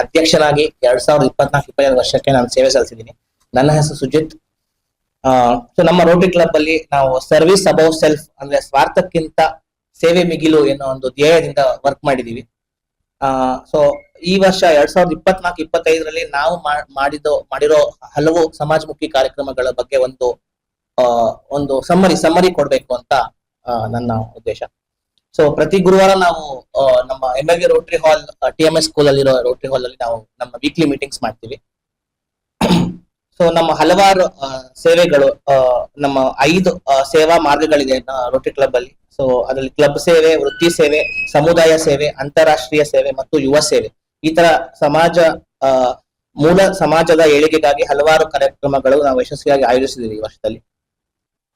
ಅಧ್ಯಕ್ಷನಾಗಿ ಎರಡ್ ಸಾವಿರದ ಇಪ್ಪತ್ನಾಲ್ಕು, ಇಪ್ಪತ್ತೈದು ವರ್ಷಕ್ಕೆ ನಾನು ಸೇವೆ ಸಲ್ಲಿಸಿದ್ದೀನಿ. ನನ್ನ ಹೆಸರು ಸುಜಿತ್. ಸೊ ನಮ್ಮ ರೋಟರಿ ಕ್ಲಬ್ ಅಲ್ಲಿ ನಾವು ಸರ್ವಿಸ್ ಅಬೌವ್ ಸೆಲ್ಫ್ ಅಂದ್ರೆ ಸ್ವಾರ್ಥಕ್ಕಿಂತ ಸೇವೆ ಮಿಗಿಲು ಎನ್ನುವ ಒಂದು ಧ್ಯೇಯದಿಂದ ವರ್ಕ್ ಮಾಡಿದೀವಿ. ಸೊ ಈ ವರ್ಷ ಎರಡ್ ಸಾವಿರದ ಇಪ್ಪತ್ನಾಲ್ಕು, ಇಪ್ಪತ್ತೈದರಲ್ಲಿ ನಾವು ಮಾಡಿದ, ಮಾಡಿರೋ ಹಲವು ಸಮಾಜಮುಖಿ ಕಾರ್ಯಕ್ರಮಗಳ ಬಗ್ಗೆ ಒಂದು ಒಂದು ಸಮ್ಮರಿ ಸಮ್ಮರಿ ಕೊಡ್ಬೇಕು ಅಂತ ನನ್ನ ಉದ್ದೇಶ. ಸೊ ಪ್ರತಿ ಗುರುವಾರ ನಾವು ನಮ್ಮ M L Rotary hall T M S school ಅಲ್ಲಿರೋ ರೋಟರಿ ಹಾಲ್ ಅಲ್ಲಿ ನಾವು ನಮ್ಮ ವೀಕ್ಲಿ ಮೀಟಿಂಗ್ಸ್ ಮಾಡ್ತೀವಿ. ಸೊ ನಮ್ಮ ಹಲವಾರು ಸೇವೆಗಳು ನಮ್ಮ ಐದು ಸೇವಾ ಮಾರ್ಗಗಳಿದೆ ರೋಟರಿ ಕ್ಲಬ್ ಅಲ್ಲಿ. ಸೊ ಅದರಲ್ಲಿ ಕ್ಲಬ್ ಸೇವೆ, ವೃತ್ತಿ ಸೇವೆ, ಸಮುದಾಯ ಸೇವೆ, ಅಂತಾರಾಷ್ಟ್ರೀಯ ಸೇವೆ ಮತ್ತು ಯುವ ಸೇವೆ. ಈ ತರ ಸಮಾಜ ಮೂಲ ಸಮಾಜದ ಏಳಿಗೆಗಾಗಿ ಹಲವಾರು ಕಾರ್ಯಕ್ರಮಗಳು ನಾವು ಯಶಸ್ವಿಯಾಗಿ ಆಯೋಜಿಸಿದ್ದೀವಿ ಈ ವರ್ಷದಲ್ಲಿ.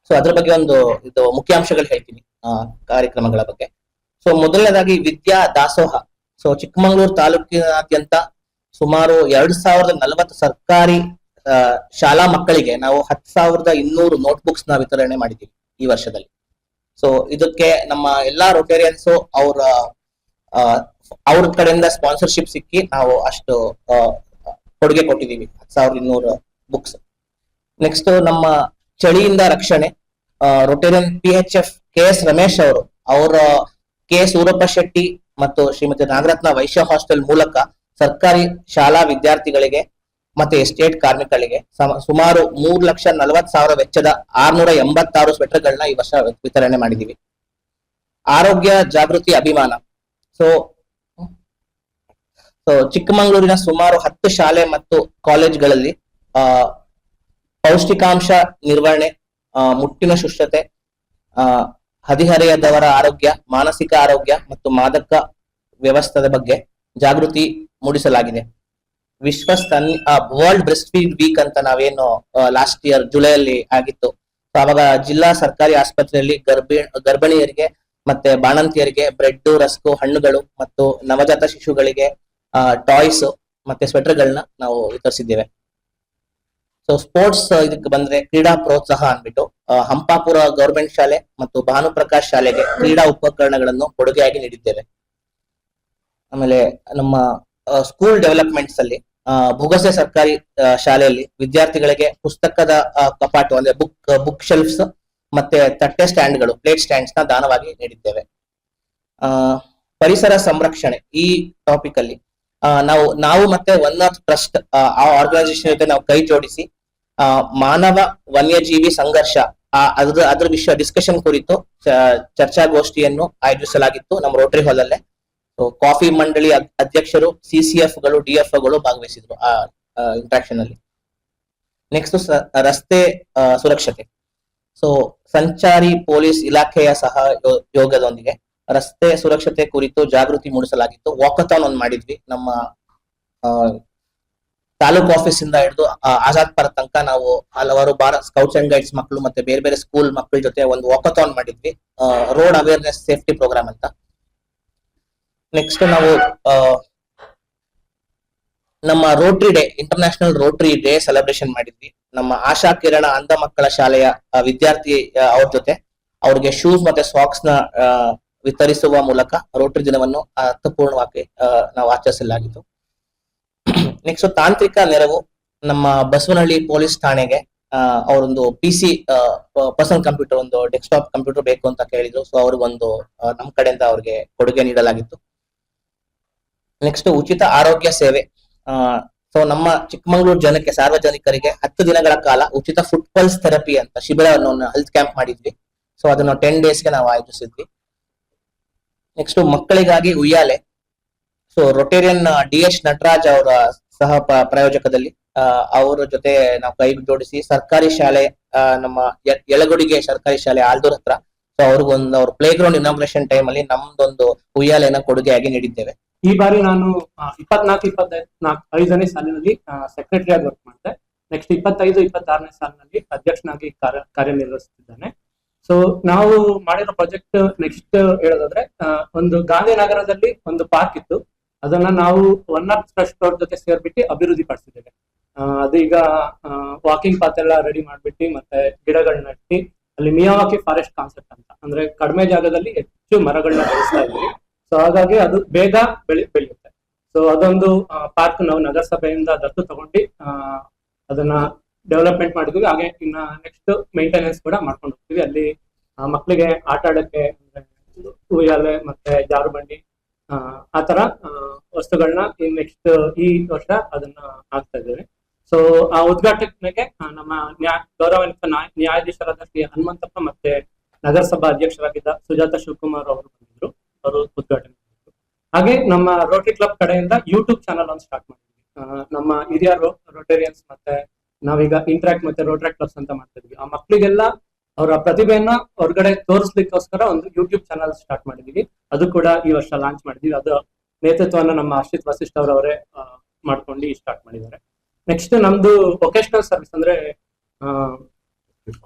ಸೊ ಅದ್ರ ಬಗ್ಗೆ ಒಂದು ಇದು ಮುಖ್ಯಾಂಶಗಳು ಹೇಳ್ತೀನಿ ಕಾರ್ಯಕ್ರಮಗಳ ಬಗ್ಗೆ. ಸೊ ಮೊದಲನೇದಾಗಿ ವಿದ್ಯಾ ದಾಸೋಹ. ಸೊ ಚಿಕ್ಕಮಗಳೂರು ತಾಲೂಕಿನಾದ್ಯಂತ ಸುಮಾರು ಎರಡ್ ಸಾವಿರದ ನಲವತ್ತು ಸರ್ಕಾರಿ ಶಾಲಾ ಮಕ್ಕಳಿಗೆ ನಾವು ಹತ್ತು ಸಾವಿರದ ಇನ್ನೂರು ನೋಟ್ಬುಕ್ಸ್ನ ವಿತರಣೆ ಮಾಡಿದ್ದೀವಿ ಈ ವರ್ಷದಲ್ಲಿ. ಸೊ ಇದಕ್ಕೆ ನಮ್ಮ ಎಲ್ಲಾ ರೋಟೇರಿಯನ್ಸ್ ಅವ್ರ ಅವ್ರ ಕಡೆಯಿಂದ ಸ್ಪಾನ್ಸರ್ಶಿಪ್ ಸಿಕ್ಕಿ ನಾವು ಅಷ್ಟು ಕೊಡುಗೆ ಕೊಟ್ಟಿದ್ದೀವಿ, ಹತ್ತು ಸಾವಿರದ ಇನ್ನೂರು ಬುಕ್ಸ್ ನೆಕ್ಸ್ಟ್ ನಮ್ಮ ಚಳಿಯಿಂದ ರಕ್ಷಣೆ. Rotarian P H F K S Ramesh ಅವರು, ಅವರ ಕೆ ಸೂರಪ್ಪ ಶೆಟ್ಟಿ ಮತ್ತು ಶ್ರೀಮತಿ ನಾಗರತ್ನ ವೈಶ್ಯ ಹಾಸ್ಟೆಲ್ ಮೂಲಕ ಸರ್ಕಾರಿ ಶಾಲಾ ವಿದ್ಯಾರ್ಥಿಗಳಿಗೆ ಮತ್ತೆ ಎಸ್ಟೇಟ್ ಕಾರ್ಮಿಕರಿಗೆ ಸುಮಾರು ಮೂರು ಲಕ್ಷ ನಲವತ್ ಸಾವಿರ ವೆಚ್ಚದ ಆರ್ನೂರ ಎಂಬತ್ತಾರು ಸ್ವೆಟರ್ಗಳನ್ನ ಈ ವರ್ಷ ವಿತರಣೆ ಮಾಡಿದೀವಿ. ಆರೋಗ್ಯ ಜಾಗೃತಿ ಅಭಿಮಾನ. ಸೊ ಸೊ ಚಿಕ್ಕಮಗಳೂರಿನ ಸುಮಾರು ಹತ್ತು ಶಾಲೆ ಮತ್ತು ಕಾಲೇಜ್ಗಳಲ್ಲಿ, ಆ ಪೌಷ್ಟಿಕಾಂಶ ನಿರ್ವಹಣೆ ಮುಟ್ಟಿನ ಶುಷ್ಠತೆ ಆ, ಹದಿಹರೆಯದವರ ಆರೋಗ್ಯ, ಮಾನಸಿಕ ಆರೋಗ್ಯ ಮತ್ತು ಮಾದಕ ವ್ಯವಸ್ಥೆದ ಬಗ್ಗೆ ಜಾಗೃತಿ ಮೂಡಿಸಲಾಗಿದೆ. ವಿಶ್ವ ಸ್ತನ್ ವರ್ಲ್ಡ್ ಬ್ರೆಸ್ಟ್ ಫೀಡ್ ವೀಕ್ ಅಂತ ನಾವೇನು ಲಾಸ್ಟ್ ಇಯರ್ ಜುಲೈಯಲ್ಲಿ ಆಗಿತ್ತು. ಅವಾಗ ಜಿಲ್ಲಾ ಸರ್ಕಾರಿ ಆಸ್ಪತ್ರೆಯಲ್ಲಿ ಗರ್ಭಿ, ಗರ್ಭಿಣಿಯರಿಗೆ ಮತ್ತೆ ಬಾಣಂತಿಯರಿಗೆ ಬ್ರೆಡ್ ರಸ್ಕು, ಹಣ್ಣುಗಳು ಮತ್ತು ನವಜಾತ ಶಿಶುಗಳಿಗೆ ಟಾಯ್ಸ್ ಮತ್ತೆ ಸ್ವೆಟರ್ಗಳನ್ನ ನಾವು ವಿತರಿಸಿದ್ದೇವೆ. ಸೊ ಸ್ಪೋರ್ಟ್ಸ್ ಇದಕ್ಕೆ ಬಂದ್ರೆ ಕ್ರೀಡಾ ಪ್ರೋತ್ಸಾಹ ಅಂದ್ಬಿಟ್ಟು ಹಂಪಾಪುರ ಗೌರ್ಮೆಂಟ್ ಶಾಲೆ ಮತ್ತು ಭಾನುಪ್ರಕಾಶ್ ಶಾಲೆಗೆ ಕ್ರೀಡಾ ಉಪಕರಣಗಳನ್ನು ಕೊಡುಗೆಯಾಗಿ ನೀಡಿದ್ದೇವೆ. ಆಮೇಲೆ ನಮ್ಮ ಸ್ಕೂಲ್ ಡೆವಲಪ್ಮೆಂಟ್ಸ್ ಅಲ್ಲಿ ಭುಗಸೆ ಸರ್ಕಾರಿ ಶಾಲೆಯಲ್ಲಿ ವಿದ್ಯಾರ್ಥಿಗಳಿಗೆ ಪುಸ್ತಕದ ಕಪಾಟು, ಅಂದ್ರೆ ಬುಕ್ ಬುಕ್ ಶೆಲ್ಫ್ಸ್ ಮತ್ತೆ ತಟ್ಟೆ ಸ್ಟ್ಯಾಂಡ್ಗಳು ಪ್ಲೇಟ್ ಸ್ಟ್ಯಾಂಡ್ಸ್ನ ದಾನವಾಗಿ ನೀಡಿದ್ದೇವೆ. ಪರಿಸರ ಸಂರಕ್ಷಣೆ ಈ ಟಾಪಿಕ್ ಅಲ್ಲಿ ನಾವು ನಾವು ಮತ್ತೆ ಒನ್ ಆಫ್ ಟ್ರಸ್ಟ್ ಆ ಆರ್ಗನೈಸೇಷನ್ ಜೊತೆ ನಾವು ಕೈ ಜೋಡಿಸಿ ಆ, ಮಾನವ ವನ್ಯಜೀವಿ ಸಂಘರ್ಷ ಅದ್ರ ಅದ್ರ ವಿಷಯ ಡಿಸ್ಕಷನ್ ಕುರಿತು ಚರ್ಚಾಗೋಷ್ಠಿಯನ್ನು ಆಯೋಜಿಸಲಾಗಿತ್ತು ನಮ್ಮ ರೋಟರಿ ಹಾಲ್ ಅಲ್ಲೇ. ಕಾಫಿ ಮಂಡಳಿ ಅಧ್ಯಕ್ಷರು ಸಿಸಿಎಫ್ಗಳು ಡಿಎಫ್ಗಳು ಭಾಗವಹಿಸಿದ್ರು ಆ ಇಂಟ್ರಾಕ್ಷನ್ ಅಲ್ಲಿ. ನೆಕ್ಸ್ಟ್ ರಸ್ತೆ ಸುರಕ್ಷತೆ. ಸೊ ಸಂಚಾರಿ ಪೊಲೀಸ್ ಇಲಾಖೆಯ ಸಹ ಯೋಗದೊಂದಿಗೆ. ರಸ್ತೆ ಸುರಕ್ಷತೆ ಕುರಿತು ಜಾಗೃತಿ ಮೂಡಿಸಲಾಗಿತ್ತು. ವಾಕಥಾನ್ ಒಂದು ಮಾಡಿದ್ವಿ. ನಮ್ಮ ತಾಲೂಕು ಆಫೀಸ್ ಇಂದ ಹಿಡಿದು ಆಜಾದ್ ಪರ ತನಕ ನಾವು ಹಲವಾರು ಬಾರ ಸ್ಕೌಟ್ಸ್ ಅಂಡ್ ಗೈಡ್ಸ್ ಮಕ್ಕಳು ಮತ್ತೆ ಬೇರೆ ಬೇರೆ ಸ್ಕೂಲ್ ಮಕ್ಕಳ ಜೊತೆ ಒಂದು ವಾಕಥಾನ್ ಮಾಡಿದ್ವಿ. ರೋಡ್ ಅವೇರ್ನೆಸ್ ಸೇಫ್ಟಿ ಪ್ರೋಗ್ರಾಮ್ ಅಂತ. ನೆಕ್ಸ್ಟ್ ನಾವು ನಮ್ಮ Rotary day international Rotary day celebration ಮಾಡಿದ್ವಿ. ನಮ್ಮ ಆಶಾ ಕಿರಣ ಅಂಧ ಮಕ್ಕಳ ಶಾಲೆಯ ವಿದ್ಯಾರ್ಥಿ ಅವ್ರ ಜೊತೆ. ಅವ್ರಿಗೆ ಶೂಸ್ ಮತ್ತೆ ಸಾಕ್ಸ್ನ ವಿತರಿಸುವ ಮೂಲಕ ರೋಟರಿ ದಿನವನ್ನು ಅರ್ಥಪೂರ್ಣವಾಗಿ ನಾವು ಆಚರಿಸಲಾಗಿತ್ತು. ನೆಕ್ಸ್ಟ್ ತಾಂತ್ರಿಕ ನೆರವು ನಮ್ಮ ಬಸವನಹಳ್ಳಿ ಪೊಲೀಸ್ ಠಾಣೆಗೆ ಅವರೊಂದು ಪಿ ಸಿ ಪರ್ಸನಲ್ ಕಂಪ್ಯೂಟರ್, ಒಂದು ಡೆಸ್ಕ್ಟಾಪ್ ಕಂಪ್ಯೂಟರ್ ಬೇಕು ಅಂತ ಕೇಳಿದ್ರು. ಸೊ ಅವ್ರಿಗೊಂದು ನಮ್ಮ ಕಡೆಯಿಂದ ಅವ್ರಿಗೆ ಕೊಡುಗೆ ನೀಡಲಾಗಿತ್ತು. ನೆಕ್ಸ್ಟ್ ಉಚಿತ ಆರೋಗ್ಯ ಸೇವೆ. ಸೊ ನಮ್ಮ ಚಿಕ್ಕಮಗಳೂರು ಜನಕ್ಕೆ, ಸಾರ್ವಜನಿಕರಿಗೆ ಹತ್ತು ದಿನಗಳ ಕಾಲ ಉಚಿತ ಫುಟ್ಬಾಲ್ಸ್ ಥೆರಪಿ ಅಂತ ಶಿಬಿರವನ್ನು ಹೆಲ್ತ್ ಕ್ಯಾಂಪ್ ಮಾಡಿದ್ವಿ. ಸೊ ಅದನ್ನು ಟೆನ್ ಡೇಸ್ಗೆ ನಾವು ಆಯೋಜಿಸಿದ್ವಿ. ನೆಕ್ಸ್ಟ್ ಮಕ್ಕಳಿಗಾಗಿ ಉಯ್ಯಾಲೆ. So Rotarian D H Nataraj ಅವರ ಸಹ ಪ್ರಾಯೋಜಕದಲ್ಲಿ. ಅವರ ಜೊತೆ ನಾವು ಕೈ ಜೋಡಿಸಿ ಸರ್ಕಾರಿ ಶಾಲೆ ನಮ್ಮ ಯಳಗುಡಿಗೆ ಸರ್ಕಾರಿ ಶಾಲೆ ಆಲ್ದೂರ್ ಹತ್ರ. ಸೊ ಅವ್ರಿಗೊಂದು, ಅವ್ರ ಪ್ಲೇ ಗ್ರೌಂಡ್ ಇನಾಗ್ರೇಷನ್ ಟೈಮ್ ಅಲ್ಲಿ ನಮ್ದೊಂದು ಉಯ್ಯಾಲೆನ ಕೊಡುಗೆಯಾಗಿ ನೀಡಿದ್ದೇವೆ. ಈ ಬಾರಿ ನಾನು ಇಪ್ಪತ್ನಾಲ್ಕು, ಇಪ್ಪತ್ತೈದು, ಐದನೇ ಸಾಲಿನಲ್ಲಿ ಸೆಕ್ರೆಟರಿ ಆಗಿ ವರ್ಕ್ ಮಾಡಿದೆ. ನೆಕ್ಸ್ಟ್ ಇಪ್ಪತ್ತೈದು, ಇಪ್ಪತ್ತಾರನೇ ಸಾಲಿನಲ್ಲಿ ಅಧ್ಯಕ್ಷನಾಗಿ ಕಾರ್ಯ, ಕಾರ್ಯನಿರ್ವಹಿಸುತ್ತಿದ್ದೇನೆ. ಸೊ ನಾವು ಮಾಡಿರೋ ಪ್ರಾಜೆಕ್ಟ್ ನೆಕ್ಸ್ಟ್ ಹೇಳೋದಾದ್ರೆ ಒಂದು ಗಾಂಧಿನಗರದಲ್ಲಿ ಒಂದು ಪಾರ್ಕ್ ಇತ್ತು. ಅದನ್ನ ನಾವು ಒನ್ ಆಫ್ ಟ್ರಸ್ಟ್ ಅವ್ರ ಜೊತೆ ಸೇರ್ಬಿಟ್ಟು ಅಭಿವೃದ್ಧಿ ಪಡಿಸಿದ್ದೇವೆ. ಅದು ಅದೀಗ ವಾಕಿಂಗ್ ಪಾತ್ ಎಲ್ಲ ರೆಡಿ ಮಾಡ್ಬಿಟ್ಟು, ಮತ್ತೆ ಗಿಡಗಳನ್ನ ನೆಟ್ಟಿ, ಅಲ್ಲಿ ಮಿಯಾವಾಕಿ ಫಾರೆಸ್ಟ್ ಕಾನ್ಸೆಪ್ಟ್ ಅಂತ. ಅಂದ್ರೆ ಕಡಿಮೆ ಜಾಗದಲ್ಲಿ ಹೆಚ್ಚು ಮರಗಳನ್ನ ಬೆಳೆಸ್ತಾ ಇದ್ವಿ ಸೊ ಹಾಗಾಗಿ ಅದು ಬೇಗ ಬೆಳಿ, ಬೆಳೆಯುತ್ತೆ. ಸೊ ಅದೊಂದು ಪಾರ್ಕ್ ನಾವು ನಗರಸಭೆಯಿಂದ ದತ್ತು ತಗೊಂಡು ಅದನ್ನ ಡೆವಲಪ್ಮೆಂಟ್ ಮಾಡಿದ್ವಿ. ಹಾಗೆ ಇನ್ನ ನೆಕ್ಸ್ಟ್ ಮೇಂಟೆನೆನ್ಸ್ ಕೂಡ ಮಾಡ್ಕೊಂಡು ಹೋಗ್ತೀವಿ. ಅಲ್ಲಿ ಮಕ್ಕಳಿಗೆ ಆಟ ಆಡಕ್ಕೆ ಅಂದ್ರೆ ಉಯ್ಯಾಲೆ ಮತ್ತೆ ಜಾರು ಬಂಡಿ ಆ, ತರ ವಸ್ತುಗಳನ್ನ ನೆಕ್ಸ್ಟ್ ಈ ವರ್ಷ ಅದನ್ನ ಹಾಕ್ತಾ ಇದ್ದೇವೆ. ಸೊ ಆ ಉದ್ಘಾಟನೆಗೆ ನಮ್ಮ ನ್ಯಾ ಗೌರವಾನ್ವಿತ ನ್ಯಾಯ- ನ್ಯಾಯಾಧೀಶರಾದ ಶ್ರೀ ಹನುಮಂತಪ್ಪ ಮತ್ತೆ ನಗರಸಭಾ ಅಧ್ಯಕ್ಷರಾಗಿದ್ದ ಸುಜಾತ ಶಿವಕುಮಾರ್ ಅವರು ಬಂದಿದ್ರು. ಅವರು ಉದ್ಘಾಟನೆ ಮಾಡಿದ್ರು. ಹಾಗೆ ನಮ್ಮ ರೋಟರಿ ಕ್ಲಬ್ ಕಡೆಯಿಂದ ಯೂಟ್ಯೂಬ್ ಚಾನಲ್ ಒಂದು ಸ್ಟಾರ್ಟ್ ಮಾಡಿದ್ವಿ. ನಮ್ಮ ಹಿರಿಯ ರೋಟೇರಿಯನ್ಸ್ ಮತ್ತೆ ನಾವೀಗ ಇಂಟ್ರಾಕ್ಟ್ ಮತ್ತೆ ರೋಟ್ರಾಕ್ಟ್ ಕ್ಲಬ್ಸ್ ಅಂತ ಮಾಡ್ತಾ ಇದ್ವಿ ಆ ಮಕ್ಕಳಿಗೆಲ್ಲ ಅವರ ಪ್ರತಿಭೆಯನ್ನ ಹೊರಗಡೆ ತೋರಿಸ್ಲಿಕ್ಕೋಸ್ಕರ ಒಂದು ಯೂಟ್ಯೂಬ್ ಚಾನಲ್ ಸ್ಟಾರ್ಟ್ ಮಾಡಿದೀವಿ. ಅದು ಕೂಡ ಈ ವರ್ಷ ಲಾಂಚ್ ಮಾಡಿದೀವಿ. ಅದು ನೇತೃತ್ವನ ನಮ್ಮ ಹರ್ಷಿತ್ ವಸಿಷ್ಠ ಅವರವರೇ ಮಾಡ್ಕೊಂಡು ಸ್ಟಾರ್ಟ್ ಮಾಡಿದ್ದಾರೆ. ನೆಕ್ಸ್ಟ್ ನಮ್ದು ವೊಕೇಶನಲ್ ಸರ್ವಿಸ್ ಅಂದ್ರೆ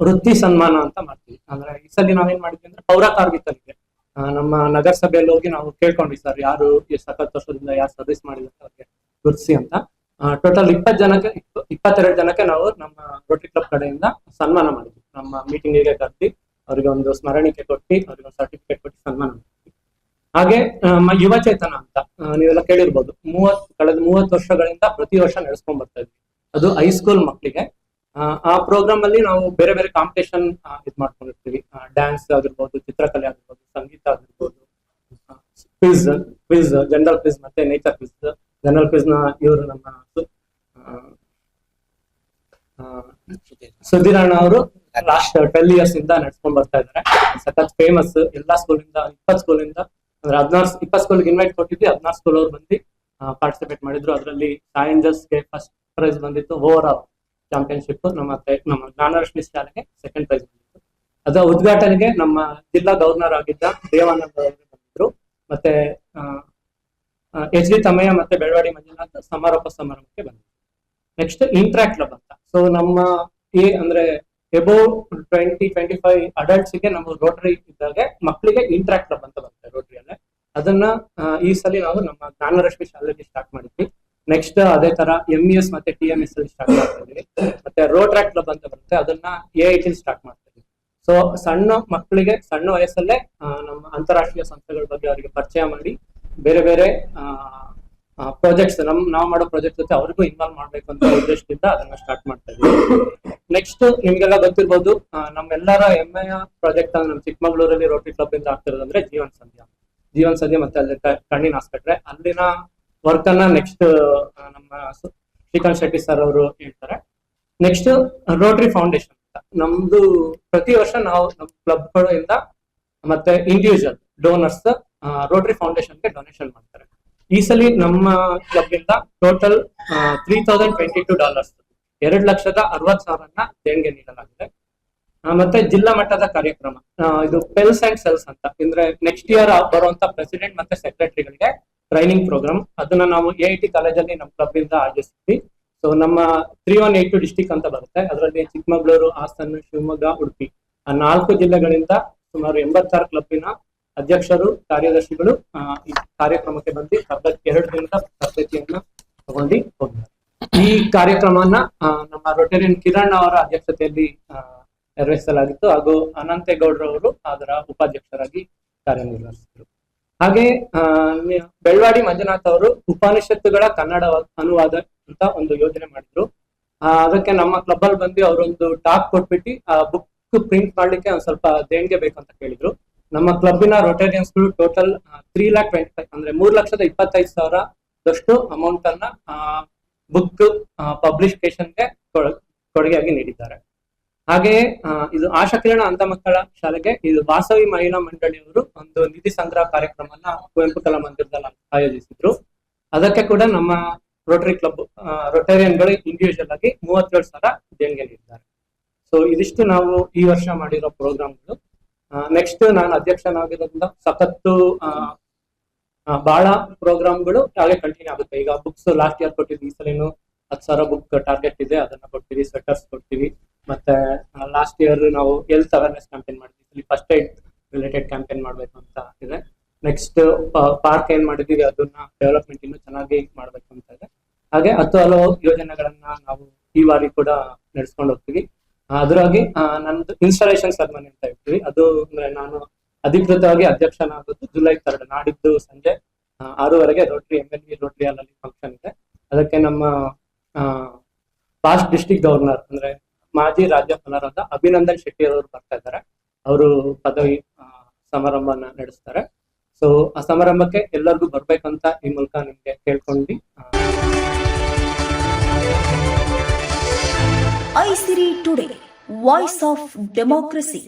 ವೃತ್ತಿ ಸನ್ಮಾನ ಅಂತ ಮಾಡ್ತೀವಿ. ಅಂದ್ರೆ ಈ ಸಲ ನಾವೇನ್ ಮಾಡಿದ್ವಿ ಅಂದ್ರೆ ಪೌರ ಕಾರ್ಮಿಕರಿಗೆ. ನಮ್ಮ ನಗರಸಭೆಯಲ್ಲಿ ಹೋಗಿ ನಾವು ಕೇಳ್ಕೊಂಡ್ವಿ, ಸರ್, ಯಾರು ಎಷ್ಟು ಸಖತ್ ವರ್ಷದಿಂದ ಯಾರು ಸರ್ವಿಸ್ ಮಾಡಿದ್ದಾರೆ ಅವ್ರಿಗೆ? ಗುರುತಿಸಿ ಅಂತ. ಟೋಟಲ್ ಇಪ್ಪತ್ತು ಜನಕ್ಕೆ ಇಪ್ಪ- ಇಪ್ಪತ್ತೆರಡು ಜನಕ್ಕೆ ನಾವು ನಮ್ಮ ರೋಟರಿ ಕ್ಲಬ್ ಕಡೆಯಿಂದ ಸನ್ಮಾನ ಮಾಡಿದ್ವಿ. ನಮ್ಮ ಮೀಟಿಂಗಿಗೆ ಕರೆದಿ ಅವರಿಗೆ ಒಂದು ಸ್ಮರಣಿಕೆ ಕೊಟ್ಟು ಅವ್ರಿಗೆ ಒಂದು ಸರ್ಟಿಫಿಕೇಟ್ ಕೊಟ್ಟು ಸನ್ಮಾನ ಮಾಡಿದ್ವಿ. ಹಾಗೆ ಯುವ ಚೇತನ ಅಂತ ನೀವೆಲ್ಲ ಕೇಳಿರ್ಬೋದು. ಮೂವತ್ ಕಳೆದ ಮೂವತ್ತು ವರ್ಷಗಳಿಂದ ಪ್ರತಿ ವರ್ಷ ನಡೆಸ್ಕೊಂಡ್ ಬರ್ತಾ ಇದ್ವಿ. ಅದು ಹೈಸ್ಕೂಲ್ ಮಕ್ಕಳಿಗೆ ಆ, ಪ್ರೋಗ್ರಾಮ್ ಅಲ್ಲಿ ನಾವು ಬೇರೆ ಬೇರೆ ಕಾಂಪಿಟೇಷನ್ ಇದ್ ಮಾಡ್ಕೊಂಡಿರ್ತೀವಿ. ಡ್ಯಾನ್ಸ್ ಆಗಿರ್ಬೋದು ಚಿತ್ರಕಲೆ ಆಗಿರ್ಬೋದು ಸಂಗೀತ ಆಗಿರ್ಬೋದು ಕ್ವಿಜ್ ಕ್ವಿಜ್ ಜನರಲ್ ಕ್ವಿಜ್ ಮತ್ತೆ ನೇಚರ್ ಕ್ವಿಸ್ ಕ್ವಿಸ್ನ ಇವರು ನಮ್ಮ ಸುಧೀರ್ ಆ, ಅವರು ಲಾಸ್ಟ್ ಟ್ವೆಲ್ ಇಯರ್ಸ್ ಇಂದ ನಡ್ಸ್ಕೊಂಡ್ ಬರ್ತಾ ಇದ್ದಾರೆ. ಸಖತ್ ಫೇಮಸ್ ಎಲ್ಲಾ ಸ್ಕೂಲ್ ಇಂದ ಇಪ್ಪತ್ ಇಂದ ಅಂದ್ರೆ ಹದಿನಾರು ಇಪ್ಪತ್ ಸ್ಕೂಲ್ ಇನ್ವೈಟ್ ಕೊಟ್ಟಿದ್ವಿ ಹದಿನಾರು ಸ್ಕೂಲ್ ಅವ್ರು ಬಂದು ಪಾರ್ಟಿಸಿಪೇಟ್ ಮಾಡಿದ್ರು. ಅದರಲ್ಲಿ ಗೆ ಫಸ್ಟ್ ಪ್ರೈಸ್ ಬಂದಿತ್ತು ಓವರ್ ಆಲ್ ಚಾಂಪಿಯನ್ಶಿಪ್ ನಮ್ಮ ನಮ್ಮ ಜ್ಞಾನರಶ್ಮಿ ಶಾಲೆಗೆ ಸೆಕೆಂಡ್ ಪ್ರೈಸ್ ಬಂದಿತ್ತು. ಅದರ ಉದ್ಘಾಟನೆಗೆ ನಮ್ಮ ಜಿಲ್ಲಾ ಗವರ್ನರ್ ಆಗಿದ್ದ ದೇವಾನಂದ ಅವರು ಬಂದಿದ್ರು. ಮತ್ತೆ ಎಚ್ ಡಿ ತಮಯ್ಯ ಮತ್ತೆ ಬೆಳವಾಡಿ ಮಂಜುನಾಥ್ ಸಮಾರೋಪ ಸಮಾರಂಭಕ್ಕೆ ಬಂದ ನೆಕ್ಸ್ಟ್ ಇಂಟ್ರಾಕ್ಟ್ ಕ್ಲಬ್ ಅಂತ. ಸೊ ನಮ್ಮ ಈ, ಅಂದ್ರೆ ಎಬೋ ಟ್ವೆಂಟಿ ಟ್ವೆಂಟಿ ಫೈವ್ ಅಡಲ್ಟ್ಸ್ಗೆ ನಾವು ರೋಟರಿ ಇದ್ದಾಗ ಮಕ್ಕಳಿಗೆ ಇಂಟ್ರಾಕ್ಟ್ ಕ್ಲಬ್ ಅಂತ ಬರುತ್ತೆ ರೋಟರಿಯಲ್ಲೇ ಅದನ್ನ ಈ ಸಲ ನಾವು ನಮ್ಮ ಜ್ಞಾನರಶ್ಮಿ ಶಾಲೆಗೆ ಸ್ಟಾರ್ಟ್ ಮಾಡಿದ್ವಿ. ನೆಕ್ಸ್ಟ್ ಅದೇ ತರ ಎಂ ಎಸ್ ಮತ್ತೆ ಟಿ ಎಂ ಎಸ್ ಅಲ್ಲಿ ಸ್ಟಾರ್ಟ್ ಮಾಡ್ತಾ ಮತ್ತೆ ರೋಟ್ರಾಕ್ ಕ್ಲಬ್ ಅಂತ ಬರುತ್ತೆ. ಅದನ್ನ ಎ ಐ ಟಿ ಸ್ಟಾರ್ಟ್ ಮಾಡ್ತಾ ಸೊ ಸಣ್ಣ ಮಕ್ಕಳಿಗೆ, ಸಣ್ಣ ವಯಸ್ಸಲ್ಲೇ ನಮ್ಮ ಅಂತಾರಾಷ್ಟ್ರೀಯ ಸಂಸ್ಥೆಗಳ ಬಗ್ಗೆ ಅವರಿಗೆ ಪರಿಚಯ ಮಾಡಿ ಬೇರೆ ಬೇರೆ ಪ್ರಾಜೆಕ್ಟ್ಸ್ ನಮ್, ನಾವು ಮಾಡೋ ಪ್ರಾಜೆಕ್ಟ್ ಜೊತೆ ಅವ್ರಿಗೂ ಇನ್ವಾಲ್ವ್ ಮಾಡ್ಬೇಕು ಅಂತ ಉದ್ದೇಶದಿಂದ ಅದನ್ನ ಸ್ಟಾರ್ಟ್ ಮಾಡ್ತಾ ಇದ್ದೀವಿ ನೆಕ್ಸ್ಟ್ ನಿಮ್ಗೆಲ್ಲ ಗೊತ್ತಿರ್ಬೋದು ನಮ್ಮೆಲ್ಲರ ಹೆಮ್ಮೆಯ ಪ್ರಾಜೆಕ್ಟ್ ನಮ್ಮ ಚಿಕ್ಕಮಗಳೂರಲ್ಲಿ ರೋಟರಿ ಕ್ಲಬ್ ಇಂದ ಆಗ್ತಿರೋದಂದ್ರೆ ಜೀವನ್ ಸಂಧ್ಯ. ಜೀವನ್ ಸಂಧ್ಯ ಮತ್ತೆ ಅಲ್ಲಿ ಕಣ್ಣಿನ ಆಸ್ಪತ್ರೆ. ಅಲ್ಲಿನ ವರ್ಕ್ ಅನ್ನ ನೆಕ್ಸ್ಟ್ ನಮ್ಮ ಶ್ರೀಕಾಂತ್ ಶೆಟ್ಟಿ ಸರ್ ಅವರು ಹೇಳ್ತಾರೆ. ನೆಕ್ಸ್ಟ್ ರೋಟರಿ ಫೌಂಡೇಶನ್ ಅಂತ. ನಮ್ದು ಪ್ರತಿ ವರ್ಷ ನಾವು ನಮ್ಮ ಕ್ಲಬ್ಗಳಿಂದ ಮತ್ತೆ ಇಂಡಿವಿಜುವಲ್ ಡೋನರ್ಸ್ ರೋಟರಿ ಫೌಂಡೇಶನ್ಗೆ ಡೊನೇಷನ್ ಮಾಡ್ತಾರೆ. ಈ ಸಲ ನಮ್ಮ ಕ್ಲಬ್ ಇಂದ total three thousand twenty two dollars ಎರಡು ಲಕ್ಷದ ಅರವತ್ ಸಾವಿರನ ದೇಣಿಗೆ ನೀಡಲಾಗಿದೆ. ಮತ್ತೆ ಜಿಲ್ಲಾ ಮಟ್ಟದ ಕಾರ್ಯಕ್ರಮ. ಇದು ಪೆಲ್ಸ್ ಅಂಡ್ ಸೆಲ್ಸ್ ಅಂತ. ಅಂದ್ರೆ ನೆಕ್ಸ್ಟ್ ಇಯರ್ ಬರುವಂತ ಪ್ರೆಸಿಡೆಂಟ್ ಮತ್ತೆ ಸೆಕ್ರೆಟರಿಗಳಿಗೆ ಟ್ರೈನಿಂಗ್ ಪ್ರೋಗ್ರಾಮ್ ಅದನ್ನ ನಾವು ಎ ಐ ಟಿ ಕಾಲೇಜಲ್ಲಿ ನಮ್ಮ ಕ್ಲಬ್ ಇಂದ ಆಯೋಜಿಸ್ತೀವಿ. ಸೊ ನಮ್ಮ ತ್ರೀ ಒನ್ ಏಟ್ ಡಿಸ್ಟಿಕ್ ಅಂತ ಬರುತ್ತೆ. ಅದರಲ್ಲಿ ಚಿಕ್ಕಮಗಳೂರು, ಹಾಸನ, ಶಿವಮೊಗ್ಗ, ಉಡುಪಿ ಆ ನಾಲ್ಕು ಜಿಲ್ಲೆಗಳಿಂದ ಸುಮಾರು ಎಂಬತ್ತಾರು ಕ್ಲಬ್ಬಿನ ಅಧ್ಯಕ್ಷರು, ಕಾರ್ಯದರ್ಶಿಗಳು ಈ ಕಾರ್ಯಕ್ರಮಕ್ಕೆ ಬಂದು ತರಬೇತಿ ಎರಡು ದಿನದ ತರಬೇತಿಯನ್ನ ತಗೊಂಡು ಹೋಗಿದ್ದಾರೆ. ಈ ಕಾರ್ಯಕ್ರಮವನ್ನ ನಮ್ಮ ರೊಟೇರಿಯನ್ ಕಿರಣ್ ಅವರ ಅಧ್ಯಕ್ಷತೆಯಲ್ಲಿ ನಿರ್ವಹಿಸಲಾಗಿತ್ತು. ಹಾಗೂ ಅನಂತೇಗೌಡರವರು ಅದರ ಉಪಾಧ್ಯಕ್ಷರಾಗಿ ಕಾರ್ಯನಿರ್ವಹಿಸಿದರು. ಹಾಗೆ ಬೆಳ್ವಾಡಿ ಮಂಜುನಾಥ್ ಅವರು ಉಪನಿಷತ್ತುಗಳ ಕನ್ನಡ ಅನುವಾದ ಅಂತ ಒಂದು ಯೋಜನೆ ಮಾಡಿದ್ರು. ಅದಕ್ಕೆ ನಮ್ಮ ಕ್ಲಬ್ ಅಲ್ಲಿ ಬಂದು ಅವರೊಂದು ಟಾಕ್ ಕೊಟ್ಬಿಟ್ಟು, ಆ, ಬುಕ್ ಪ್ರಿಂಟ್ ಮಾಡ್ಲಿಕ್ಕೆ ಒಂದ್ ಸ್ವಲ್ಪ ದೇಣಿಗೆ ಬೇಕಂತ ಕೇಳಿದ್ರು. ನಮ್ಮ ಕ್ಲಬ್ಬಿನ Rotarians total three lakh twenty five ಅಂದ್ರೆ ಮೂರ್ ಲಕ್ಷದ ಇಪ್ಪತ್ತೈದು ಸಾವಿರದಷ್ಟು ಅಮೌಂಟ್ ಅನ್ನ ಬುಕ್ ಪಬ್ಲಿಕೇಶನ್ಗೆ ಕೊಡುಗೆಯಾಗಿ ನೀಡಿದ್ದಾರೆ. ಹಾಗೆಯೇ ಇದು ಆಶಕಿರಣ ಅಂಧ ಮಕ್ಕಳ ಶಾಲೆಗೆ ಇದು ವಾಸವಿ ಮಹಿಳಾ ಮಂಡಳಿಯವರು ಒಂದು ನಿಧಿ ಸಂಗ್ರಹ ಕಾರ್ಯಕ್ರಮನ ಕುವೆಂಪು ಕಲಾ ಮಂದಿರದಲ್ಲಿ ಆಯೋಜಿಸಿದ್ರು. ಅದಕ್ಕೆ ಕೂಡ ನಮ್ಮ ರೋಟರಿ ಕ್ಲಬ್ ರೊಟೇರಿಯನ್ಗಳು ಇಂಡಿವಿಜುವಲ್ ಆಗಿ ಮೂವತ್ತೇಳು ಸಾವಿರ ದೇಣಿಗೆ ನೀಡಿದ್ದಾರೆ. ಸೊ ಇದಿಷ್ಟು ನಾವು ಈ ವರ್ಷ ಮಾಡಿರೋ ಪ್ರೋಗ್ರಾಮ್ಗಳು ನೆಕ್ಸ್ಟ್ ನಾನು ಅಧ್ಯಕ್ಷನಾಗಿರೋದ್ರಿಂದ ಸಖತ್ತು ಬಹಳ ಪ್ರೋಗ್ರಾಮ್ಗಳು ಹಾಗೆ ಕಂಟಿನ್ಯೂ ಆಗುತ್ತೆ. ಈಗ ಬುಕ್ಸ್ ಲಾಸ್ಟ್ ಇಯರ್ ಕೊಟ್ಟಿದ್ವಿ. ಈ ಸಲಿನು ಹತ್ತು ಸಾವಿರ ಬುಕ್ ಟಾರ್ಗೆಟ್ ಇದೆ. ಅದನ್ನ ಕೊಡ್ತೀವಿ ಸ್ವೆಟರ್ಸ್ ಕೊಡ್ತೀವಿ. ಮತ್ತೆ ಲಾಸ್ಟ್ ಇಯರ್ ನಾವು ಹೆಲ್ತ್ ಅವೇರ್ನೆಸ್ ಕ್ಯಾಂಪೇನ್ ಮಾಡಿದ್ವಿ. ಫಸ್ಟ್ ಏಡ್ ರಿಲೇಟೆಡ್ ಕ್ಯಾಂಪೇನ್ ಮಾಡ್ಬೇಕು ಅಂತ ಇದೆ. ನೆಕ್ಸ್ಟ್ ಪಾರ್ಕ್ ಏನ್ ಮಾಡಿದೀವಿ ಅದನ್ನ ಡೆವಲಪ್ಮೆಂಟ್ ಇನ್ನು ಚೆನ್ನಾಗಿ ಮಾಡ್ಬೇಕು ಅಂತ ಇದೆ. ಹಾಗೆ ಹತ್ತು ಹಲವು ಯೋಜನೆಗಳನ್ನ ನಾವು ಈ ಬಾರಿ ಕೂಡ ನಡೆಸ್ಕೊಂಡು ಹೋಗ್ತೀವಿ. ಅದ್ರಾಗಿ ನಂದು ಇನ್ಸ್ಟಾಲೇಷನ್ ಸೆರೆಮನಿ ಹೇಳ್ತೀವಿ ಅದು ಅಂದ್ರೆ ನಾನು ಅಧಿಕೃತವಾಗಿ ಅಧ್ಯಕ್ಷನಾಗೋದು ಜುಲೈ ತರ್ಡ್ ನಾಡಿದ್ದು ಸಂಜೆ ಆರೂವರೆಗೆ Rotary M L V Rotary ಅಲ್ಲಿ ಫಂಕ್ಷನ್ ಇದೆ. ಅದಕ್ಕೆ ನಮ್ಮ ಪಾಸ್ಟ್ ಡಿಸ್ಟಿಕ್ ಗವರ್ನರ್ ಅಂದ್ರೆ ಮಾಜಿ ರಾಜ್ಯಪಾಲರಾದ ಅಭಿನಂದನ್ ಶೆಟ್ಟಿ ಅವರು ಬರ್ತಾ ಇದ್ದಾರೆ. ಅವರು ಪದವಿ ಸಮಾರಂಭನ ನಡೆಸ್ತಾರೆ. ಸೊ ಆ ಸಮಾರಂಭಕ್ಕೆ ಎಲ್ಲರಿಗೂ ಬರ್ಬೇಕಂತ ಈ ಮೂಲಕ ನಿಮ್ಗೆ ಕೇಳ್ಕೊಂಡು. Aisiri today voice of democracy